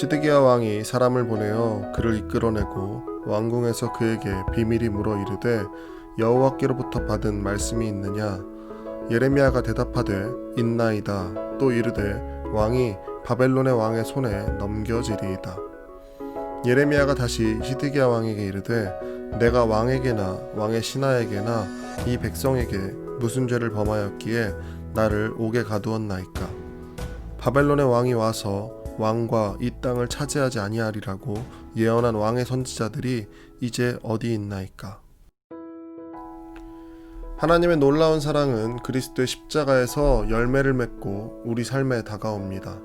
시드기야 왕이 사람을 보내어 그를 이끌어내고 왕궁에서 그에게 비밀이 물어 이르되 여호와께로부터 받은 말씀이 있느냐? 예레미야가 대답하되 있나이다. 또 이르되 왕이 바벨론의 왕의 손에 넘겨지리이다. 예레미야가 다시 시드기야 왕에게 이르되 내가 왕에게나 왕의 신하에게나 이 백성에게 무슨 죄를 범하였기에 나를 옥에 가두었나이까? 바벨론의 왕이 와서 왕과 이 땅을 차지하지 아니하리라고 예언한 왕의 선지자들이 이제 어디 있나이까 하나님의 놀라운 사랑은 그리스도의 십자가에서 열매를 맺고 우리 삶에 다가옵니다.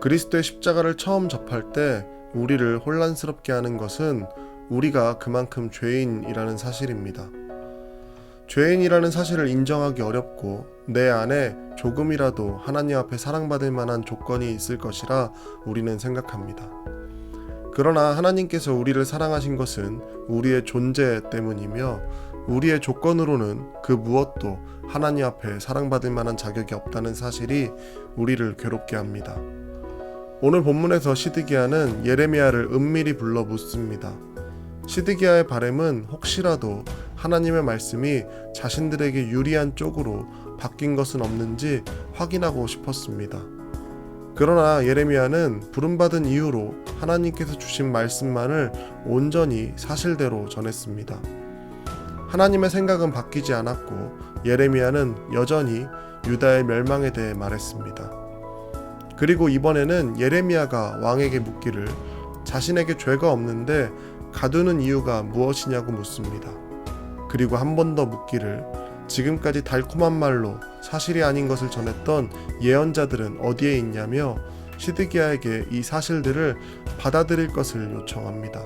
그리스도의 십자가를 처음 접할 때 우리를 혼란스럽게 하는 것은 우리가 그만큼 죄인이라는 사실입니다. 죄인이라는 사실을 인정하기 어렵고 내 안에 조금이라도 하나님 앞에 사랑받을 만한 조건이 있을 것이라 우리는 생각합니다. 그러나 하나님께서 우리를 사랑하신 것은 우리의 존재 때문이며 우리의 조건으로는 그 무엇도 하나님 앞에 사랑받을 만한 자격이 없다는 사실이 우리를 괴롭게 합니다. 오늘 본문에서 시드기야는 예레미야를 은밀히 불러 묻습니다. 시드기야의 바램은 혹시라도 하나님의 말씀이 자신들에게 유리한 쪽으로 바뀐 것은 없는지 확인하고 싶었습니다. 그러나 예레미야는 부름받은 이유로 하나님께서 주신 말씀만을 온전히 사실대로 전했습니다. 하나님의 생각은 바뀌지 않았고 예레미야는 여전히 유다의 멸망에 대해 말했습니다. 그리고 이번에는 예레미야가 왕에게 묻기를 자신에게 죄가 없는데 가두는 이유가 무엇이냐고 묻습니다. 그리고 한 번 더 묻기를 지금까지 달콤한 말로 사실이 아닌 것을 전했던 예언자들은 어디에 있냐며 시드기야에게 이 사실들을 받아들일 것을 요청합니다.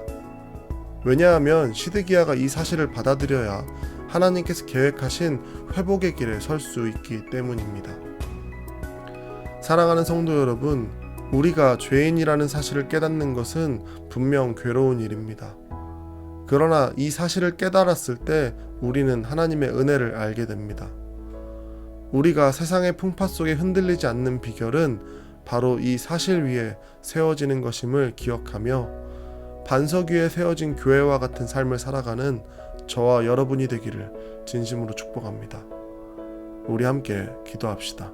왜냐하면 시드기야가 이 사실을 받아들여야 하나님께서 계획하신 회복의 길에 설 수 있기 때문입니다. 사랑하는 성도 여러분, 우리가 죄인이라는 사실을 깨닫는 것은 분명 괴로운 일입니다. 그러나 이 사실을 깨달았을 때 우리는 하나님의 은혜를 알게 됩니다. 우리가 세상의 풍파 속에 흔들리지 않는 비결은 바로 이 사실 위에 세워지는 것임을 기억하며 반석 위에 세워진 교회와 같은 삶을 살아가는 저와 여러분이 되기를 진심으로 축복합니다. 우리 함께 기도합시다.